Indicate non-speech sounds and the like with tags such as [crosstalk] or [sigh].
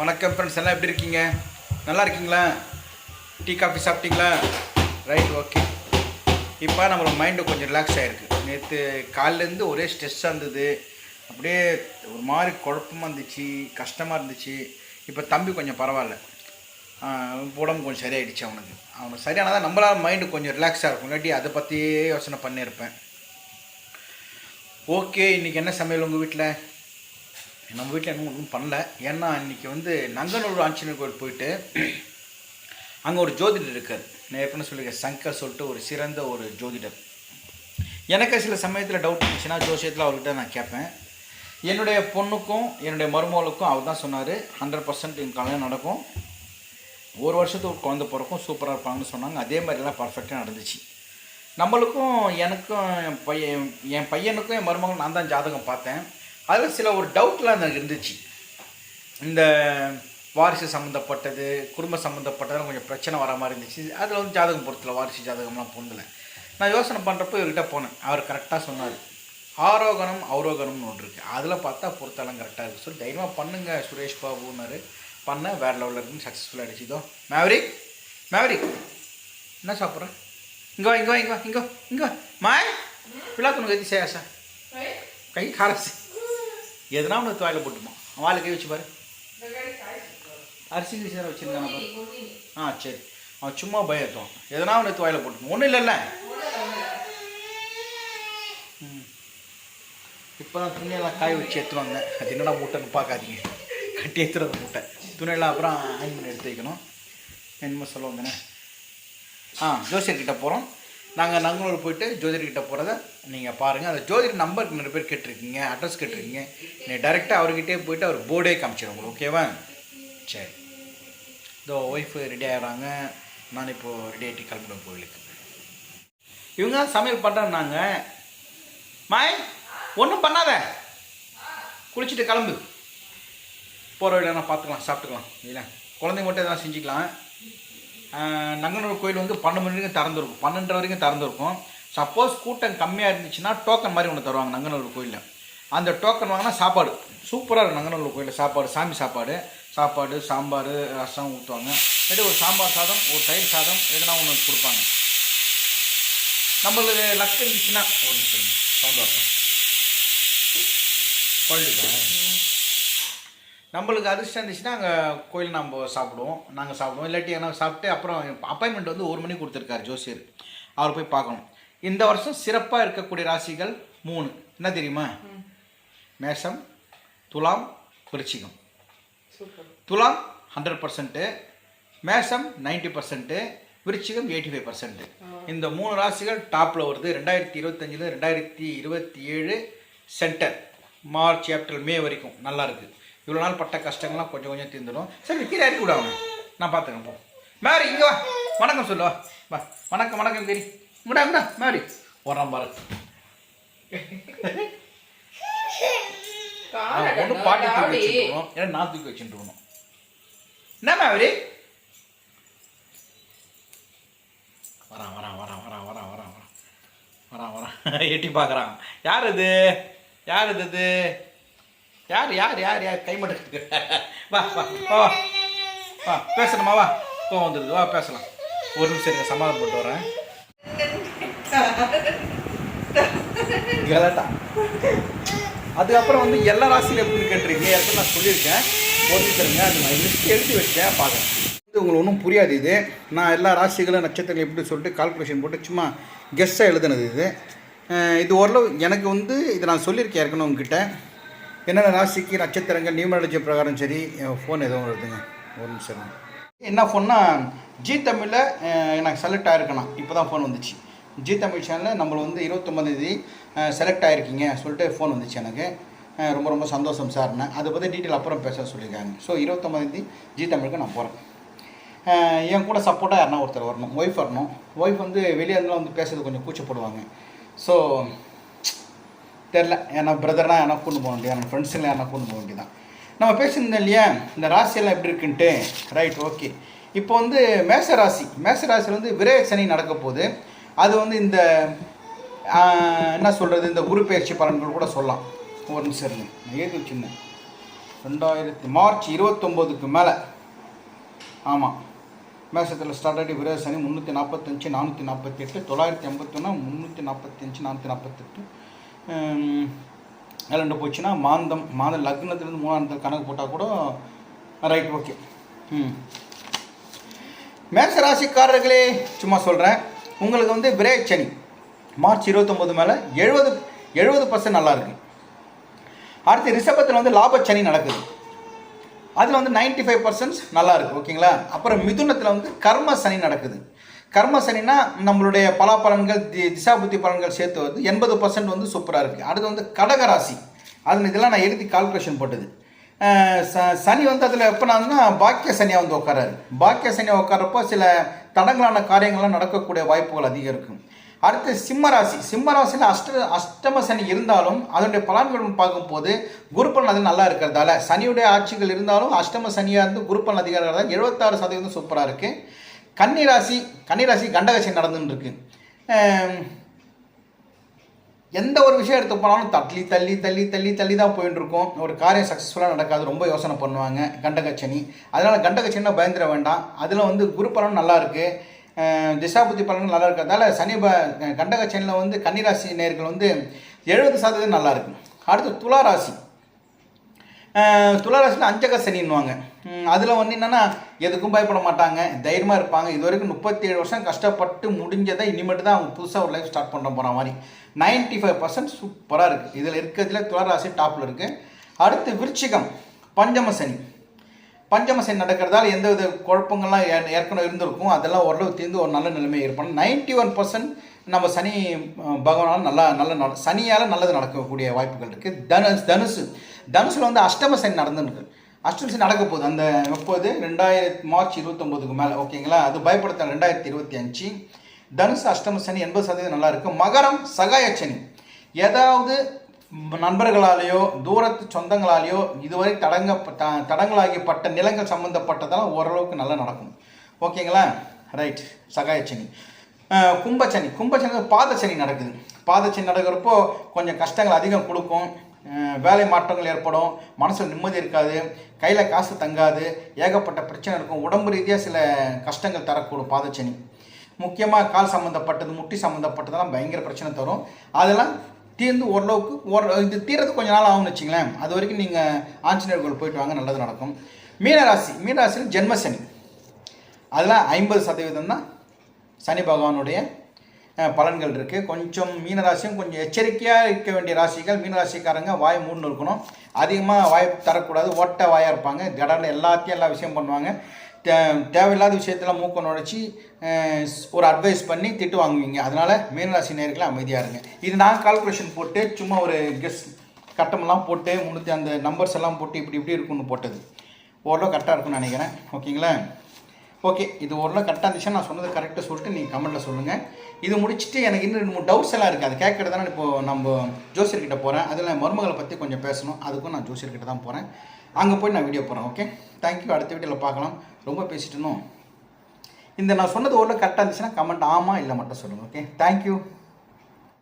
வணக்கம் ஃப்ரெண்ட்ஸ் எல்லாம் எப்படி இருக்கீங்க? நல்லா இருக்கீங்களா? டீ காஃபி சாப்பிட்டீங்களா? ரைட் ஓகே இப்போ நம்மளோட மைண்டு கொஞ்சம் ரிலாக்ஸ் ஆகிருக்கு நேற்று காலிலேருந்து ஒரே ஸ்ட்ரெஸ்ஸாக இருந்தது. அப்படியே ஒரு மாதிரி குழப்பமாக இருந்துச்சு கஷ்டமாக இருந்துச்சு. இப்போ தம்பி கொஞ்சம் பரவாயில்ல. உடம்பு கொஞ்சம் சரியாயிடுச்சு அவனுக்கு. அவனுக்கு சரியானதான் நம்மளால் மைண்டு கொஞ்சம் ரிலாக்ஸாக இருக்கும். இல்லாட்டி அதை பற்றியே யோசனை பண்ணியிருப்பேன். ஓகே இன்றைக்கி என்ன சமையல் உங்கள் வீட்டில் நம்ம வீட்டில் இன்னும் ஒன்றும் பண்ணல. ஏன்னா இன்றைக்கி வந்து நங்கநல்லூர் ஆஞ்சநேயர் கோயில் போயிட்டு அங்கே ஒரு ஜோதிடர் இருக்கார். நான் ஏற்கனவே சொல்லியிருக்கேன் சங்கர் சொல்லிட்டு ஒரு சிறந்த ஒரு ஜோதிடர். எனக்கு சில சமயத்தில் டவுட் இருந்துச்சுன்னா ஜோசியத்தில் அவர்கிட்ட நான் கேட்பேன். என்னுடைய பொண்ணுக்கும் என்னுடைய மருமகளுக்கும் அவர் தான் சொன்னார் ஹண்ட்ரட் பர்சன்ட் என் கல்யாணம் நடக்கும். ஒரு வருஷத்துக்கு ஒரு குழந்தை பிறக்கும் சூப்பராக இருப்பாங்கன்னு சொன்னாங்க. அதே மாதிரிலாம் பர்ஃபெக்டாக நடந்துச்சு. நம்மளுக்கும் எனக்கும் என் பையன் என் பையனுக்கும் என் மருமகளும் நான் தான் ஜாதகம் பார்த்தேன். அதில் சில ஒரு டவுட்லாம் எனக்கு இருந்துச்சு. இந்த வாரிசு சம்மந்தப்பட்டது குடும்ப சம்மந்தப்பட்டதெல்லாம் கொஞ்சம் பிரச்சனை வர மாதிரி இருந்துச்சு. அதில் வந்து ஜாதகம் பொறுத்தல வாரிசு ஜாதகம்லாம் பொருந்தல நான் யோசனை பண்ணுறப்போ இவர்கிட்ட போனேன். அவர் கரெக்டாக சொன்னார். ஆரோகணம் அவரோகணம்னு ஒன்று இருக்குது அதில் பார்த்தா பொறுத்தெல்லாம் கரெக்டாக இருக்குது சொல்லி தைரியமாக பண்ணுங்க சுரேஷ் பாபுன்னாரு. பண்ண வேறு லெவலில் இருக்குன்னு சக்ஸஸ்ஃபுல்லாக அடிச்சு இதோ மேவரிக் மேவரிக் என்ன சாப்பிட்றேன் இங்கே வா இங்கே வா இங்கே வா இங்கே இங்கே மாய் பிள்ளாத்து எது செய்யா சார் கை காரசி எதனா ஒன்று துவாயில் போட்டுமா? வாழை கை வச்சு பாரு. அரிசி கிரிசி வச்சுருக்காங்க பாரு. ஆ சரி. அவன் சும்மா பயத்தோம். எதனா ஒன்று துவாயில் போட்டுமா? ஒன்றும் இல்லைல்ல. ம். இப்போ தான் துணியெல்லாம் காய வச்சு ஏற்றுவாங்க அது என்னடா மூட்டைன்னு பார்க்காதீங்க. கட்டி எடுத்துறது மூட்டை. துணியெல்லாம் அப்புறம் ஹேங் பண்ணி எடுத்து வைக்கணும். என்னமோ சொல்லுவாங்கண்ணே ஆ ஜோசியர்கிட்ட போகிறோம் நாங்கள் நங்கனூர் போயிட்டு ஜோதிடர்கிட்ட போகிறத நீங்கள் பாருங்கள் அந்த ஜோதிடர் நம்பருக்கு நிறைய பேர் கேட்டிருக்கீங்க அட்ரஸ் கேட்டிருக்கீங்க. நீங்கள் டைரெக்டாக அவர்கிட்டே போயிட்டு அவர் போர்டே காமிச்சிடும் உங்களுக்கு ஓகேவா சரி. இதோ ஒய்ஃபு ரெடி ஆகிறாங்க நான் இப்போது ரெடி ஆகிட்டு கிளம்பிடுவோம் கோயிலுக்கு இவங்க சமையல் பண்ணுறேன்னாங்க மாய் ஒன்றும் பண்ணாத. குளிச்சுட்டு கிளம்பு. போகிற வழியில பார்த்துக்கலாம் சாப்பிட்டுக்கலாம். இல்லை குழந்தைங்க மட்டும் எதனா செஞ்சுக்கலாம். நங்கனூர் கோயில் வந்து பன்னெண்டு மணி வரைக்கும் திறந்துருக்கும். பன்னெண்டரை வரைக்கும் திறந்துருக்கும். சப்போஸ் கூட்டம் கம்மியாக இருந்துச்சுன்னா டோக்கன் மாதிரி ஒன்று தருவாங்க நங்கநல்லூர் கோயிலில். அந்த டோக்கன் வாங்கினா சாப்பாடு. சூப்பராக இருக்கும் நங்கநல்லூர் கோயிலில் சாப்பாடு சாமி சாப்பாடு. சாப்பாடு சாம்பார் ரசம் ஊற்றுவாங்க இல்லாட்டி ஒரு சாம்பார் சாதம் ஒரு தயிர் சாதம் எதுனா ஒன்று கொடுப்பாங்க. நம்மளுக்கு லக்கு இருந்துச்சுன்னா ஒரு நிமிஷம் சந்தோஷம் வரட்டும் நம்மளுக்கு அதிர்ஷ்டம் இருந்துச்சுன்னா அங்கே கோயில் நம்ம சாப்பிடுவோம். நாங்கள் சாப்பிடுவோம். இல்லாட்டி என்ன சாப்பிட்டு அப்புறம் அப்பாயின்மெண்ட் வந்து ஒரு மணிக்கு கொடுத்துருக்காரு ஜோசியர். அவர் போய் பார்க்கணும். இந்த வருஷம் சிறப்பாக இருக்கக்கூடிய ராசிகள் மூணு. என்ன தெரியுமா? மேஷம் துலாம் விருச்சிகம். துலாம் ஹண்ட்ரட் பர்சன்ட்டு மேஷம் நைன்டி பர்சன்ட்டு விருச்சிகம் எயிட்டி ஃபைவ் பர்சன்ட்டு இந்த மூணு ராசிகள் டாப்பில் வருது. ரெண்டாயிரத்தி இருபத்தஞ்சில் ரெண்டாயிரத்தி இருபத்தி ஏழு சென்டர் மார்ச் ஏப்ரல் மே வரைக்கும் நல்லா இருக்குது இவ்வளோ நாள் பட்ட கஷ்டங்கள்லாம் கொஞ்சம் கொஞ்சம் தீர்ந்துடும். சரி கீழே இறக்கி விட அவனை நான் பார்த்துக்கிறேன் போ. மேரி இங்கே வா. வணக்கம் சொல்லு வா. வணக்கம் வணக்கம் தெரி இங்கடா இங்கடா மேரி. வரான் பாரு. [laughs] ஒன்று பாட்டி தூக்கி வச்சுருக்கணும் ஏன்னா நான் தூக்கி வச்சுட்டு இருக்கணும். என்ன மேவரி வரான் வரான் வரான் வரான் வரான் வரான் வரான் வரான் வரான் [laughs] எட்டி பார்க்குறான் யார் இது? யார் இது? யார் யார் யார் யார்? கை மட்டும் வா வா வா வா. வா பேசணுமா? வா. கோவம் வந்துடுது. வா பேசலாம். ஒரு நிமிஷம் இருக்க சமாதானம் போட்டு வரேன். கலட்டா. அதுக்கப்புறம் வந்து எல்லா ராசியில் எப்படி கேட்டிருக்கீங்க? ஏற்கனவே நான் சொல்லியிருக்கேன். ஒரு நிமிஷம் அது நான் லிஸ்ட் எழுதி வச்சேன் பார்க்குறேன் இது உங்களுக்கு ஒன்றும் புரியாது இது. நான் எல்லா ராசிகளும் நட்சத்திரங்கள் எப்படி சொல்லிட்டு கால்குலேஷன் போட்டு சும்மா கெஸ்ஸாக எழுதுனது இது. இது ஓரளவு எனக்கு வந்து இதை நான் சொல்லியிருக்கேன் ஏற்கனவே உங்ககிட்ட. என்னென்ன ராசிக்கு நட்சத்திரங்கள் நியூமராலஜி பிரகாரம் சரி ஃபோன் எதுவும் வருதுங்க ஒரு நிமிஷம் என்ன ஃபோன்னா ஜி தமிழில் எனக்கு செலக்ட் ஆகிருக்கேண்ணா இப்போ தான் ஃபோன் வந்துச்சு. ஜி தமிழ் சேனலில் நம்மளை வந்து இருபத்தொம்பதாந்தேதி செலக்ட் ஆகிருக்கீங்க சொல்லிட்டு ஃபோன் வந்துச்சு எனக்கு. ரொம்ப ரொம்ப சந்தோஷம் சார்னு அதை பற்றி டீட்டெயில் அப்புறம் பேச சொல்லியிருக்காங்க. ஸோ இருபத்தொம்பதாந்தேதி ஜி தமிழுக்கு நான் போகிறேன் என் கூட சப்போர்ட்டாக யாருன்னா ஒருத்தர் வரணும். ஒய்ஃப் வரணும். ஒய்ஃப் வந்து வெளியே இருந்தாலும் வந்து பேசுறது கொஞ்சம் கூச்சப்படுவாங்க. ஸோ தெரில ஏன்னா பிரதர்னா யாரா கூண்டு போக வேண்டியது என் ஃப்ரெண்ட்ஸுங்களை யாரா கூண்டு போக வேண்டியதான் நம்ம பேசியிருந்தோம் இல்லையா? இந்த ராசியெல்லாம் எப்படி இருக்குன்ட்டு. ரைட் ஓகே இப்போ வந்து மேச ராசி மேச ராசியில் வந்து விரைய சனி நடக்க போகுது. அது வந்து இந்த என்ன சொல்கிறது இந்த குரு பயிற்சி பலன்கள் கூட சொல்லலாம். ஒரு நிமிஷம் இருங்க. நான் வச்சுருந்தேன். ரெண்டாயிரத்தி மார்ச் இருபத்தொம்போதுக்கு மேலே. ஆமாம் மேசத்தில் ஸ்டார்ட் ஆகி விரத சனி முந்நூற்றி நாற்பத்தஞ்சு நானூற்றி நாற்பத்தி எட்டு தொள்ளாயிரத்தி ஐம்பத்தொன்னா முந்நூற்றி நாற்பத்தஞ்சு நானூற்றி நாற்பத்தெட்டு ரெண்டு போச்சுன்னா மாந்தம் மாத லக்னத்துலேருந்து மூணாம் கணக்கு போட்டால் கூட ரைட் ஓகே ம் மேச ராசிக்காரர்களே சும்மா சொல்கிறேன் உங்களுக்கு வந்து விரேச்சனி சனி மார்ச் இருபத்தொம்போது மேலே எழுபது எழுபது பர்சன்ட் நல்லா இருக்கு. அடுத்து ரிஷபத்தில் வந்து லாபச்சனி நடக்குது. அதில் வந்து 95% ஃபைவ் பர்சன்ட் நல்லாயிருக்கு ஓகேங்களா அப்புறம் மிதுனத்தில் வந்து கர்ம சனி நடக்குது. கர்ம சனினா நம்மளுடைய பலாபலன்கள் தி திசாபுத்தி பலன்கள் சேர்த்து வந்து எண்பது பர்சன்ட் வந்து சூப்பராக இருக்குது அடுத்து வந்து கடகராசி அது இதெல்லாம் நான் எழுதி கால்குலேஷன் போட்டது. ச- சனி வந்து அதில் எப்போ நான் பாக்கிய சனியாக வந்து உட்காராரு பாக்கிய சனியாக உட்காரப்போ சில தடங்களான காரியங்கள்லாம் நடக்கக்கூடிய வாய்ப்புகள் அதிகம் இருக்கும். அடுத்து சிம்மராசி சிம்மராசியில் அஷ்ட அஷ்டம சனி இருந்தாலும் அதனுடைய பலன்கள் பார்க்கும்போது குருப்பலன் அது நல்லா இருக்கிறதால சனியுடைய ஆட்சிகள் இருந்தாலும் அஷ்டம சனியாக இருந்து குருப்பலன் அதிகாரம் எழுபத்தாறு சதவீதம் சூப்பராக இருக்குது கன்னிராசி கன்னிராசி கண்டகசி நடந்துன்னு இருக்கு எந்த ஒரு விஷயம் எடுத்து போனாலும் தள்ளி தள்ளி தள்ளி தள்ளி தள்ளி தான் போயிட்டு இருக்கும் ஒரு காரியம் சக்ஸஸ்ஃபுல்லாக நடக்காது ரொம்ப யோசனை பண்ணுவாங்க கண்டகச்சனி அதனால் கண்டகச்சனா பயந்துட வேண்டாம். அதில் வந்து குரு பலன் நல்லா இருக்கு. திசாபுத்தி பலன் நல்லா இருக்கிறதால சனி ப கண்டகச்சனியில் வந்து கன்னிராசி நேர்கள் வந்து எழுபது சதவீதம் நல்லா இருக்கு. அடுத்து துலா ராசி துளாராசியில் அஞ்சக சனின்னுவாங்க. அதில் வந்து என்னென்னா எதுக்கும் பயப்பட மாட்டாங்க. தைரியமாக இருப்பாங்க. இது வரைக்கும் முப்பத்தி ஏழு வருஷம் கஷ்டப்பட்டு முடிஞ்சதை இனிமேட்டு தான் அவங்க புதுசாக ஒரு லைஃப் ஸ்டார்ட் பண்ண போகிற மாதிரி. 95% ஃபைவ் பர்சன்ட் சூப்பராக இருக்குது இதில் இருக்கிறதுல துளாராசி டாப்பில் இருக்குது அடுத்து விருச்சிகம் பஞ்சம சனி. பஞ்சம சனி நடக்கிறதால எந்த வித குழப்பங்கள்லாம் ஏ- ஏற்கனவே இருந்திருக்கும். அதெல்லாம் ஓரளவு தீர்ந்து ஒரு நல்ல நிலைமை ஏற்படும் 91% ஒன் பர்சன்ட் நம்ம சனி பகவானால் நல்லா நல்ல சனியால் நல்லது நடக்கக்கூடிய வாய்ப்புகள் இருக்குது தனுஷ் தனுசு. தனுசில் வந்து அஷ்டம சனி நடந்துருக்கு. அஷ்டம சனி நடக்க போகுது. அந்த முப்பது ரெண்டாயிரத்தி மார்ச் இருபத்தொம்போதுக்கு மேலே. ஓகேங்களா அது பயப்படுத்த ரெண்டாயிரத்தி இருபத்தி அஞ்சு. தனுசு அஷ்டம சனி எண்பது சதவீதம் நல்லா மகரம் சகாய சனி. ஏதாவது நண்பர்களாலேயோ தூரத்து சொந்தங்களாலேயோ இதுவரை தடங்க த- தடங்களாகிப்பட்ட நிலங்கள் சம்மந்தப்பட்டதெல்லாம் ஓரளவுக்கு நல்லா நடக்கும். ஓகேங்களா ரைட் சகாயச்சனி கும்பச்சனி கும்பச்சனி பாதச்சனி நடக்குது. பாதச்சனி நடக்கிறப்போ கொஞ்சம் கஷ்டங்கள் அதிகம் கொடுக்கும். வேலை மாற்றங்கள் ஏற்படும் மனசில் நிம்மதி இருக்காது கையில் காசு தங்காது ஏகப்பட்ட பிரச்சனை இருக்கும் உடம்பு ரீதியாக சில கஷ்டங்கள் தரக்கூடும் பாதச்சனி. முக்கியமாக கால் சம்மந்தப்பட்டது முட்டி சம்மந்தப்பட்டதெல்லாம் பயங்கர பிரச்சனை தரும். அதெல்லாம் தீர்ந்து ஓரளவுக்கு ஓர இது தீர்றது கொஞ்ச நாள் ஆகும்னு வச்சுங்களேன் அது வரைக்கும் நீங்கள் ஆஞ்சநேயர் கோயில் போயிட்டு வாங்க நல்லது நடக்கும். மீனராசி மீனராசியில் ஜென்மசனி. அதெல்லாம் ஐம்பது சதவீதம் தான் சனி பகவானுடைய பலன்கள் இருக்குது கொஞ்சம் மீனராசியும் கொஞ்சம் எச்சரிக்கையாக இருக்க வேண்டிய ராசிகள் மீனராசிக்காரங்க வாய் மூணு இருக்கணும். அதிகமாக வாய் தரக்கூடாது. ஓட்ட வாயாக இருப்பாங்க. கடலில் எல்லாத்தையும் எல்லா விஷயம் பண்ணுவாங்க. தே தேவையில்லாத விஷயத்தில் மூக்க நுழைச்சி ஒரு அட்வைஸ் பண்ணி திட்டு வாங்குவீங்க. அதனால் மீனராசி நேர்களை அமைதியாக இருங்க. இது நான் கால்குலேஷன் போட்டு சும்மா ஒரு கெஸ் கட்டமெல்லாம் போட்டு முன்னூற்றி அந்த நம்பர்ஸ் எல்லாம் போட்டு இப்படி இப்படி இருக்குன்னு போட்டது. ஓரளவு கரெக்டாக இருக்கும்னு நினைக்கிறேன். ஓகேங்களா ஓகே இது ஓரளவு கரெக்டாக இருந்துச்சுன்னா நான் சொன்னது கரெக்டாக சொல்லிட்டு நீங்கள் கமெண்ட்டில் சொல்லுங்கள் இது முடிச்சுட்டு எனக்கு இன்னும் ரெண்டு மூணு டவுட்ஸ் எல்லாம் இருக்குது அது கேட்கறது தானே இப்போ நம்ம ஜோசியர்கிட்ட போகிறேன் அதில் மருமகளை பற்றி கொஞ்சம் பேசணும். அதுக்கும் நான் ஜோசியர்கிட்ட தான் போகிறேன் அங்கே போய் நான் வீடியோ போகிறேன் ஓகே தேங்க்யூ அடுத்த வீடியோவில் பார்க்கலாம். ரொம்ப பேசிட்டணும் இந்த நான் சொன்னது ஓரளவு கரெக்டாக இருந்துச்சுன்னா கமெண்ட் ஆமாம் இல்லை மட்டும் சொல்லுங்கள் ஓகே தேங்க்யூ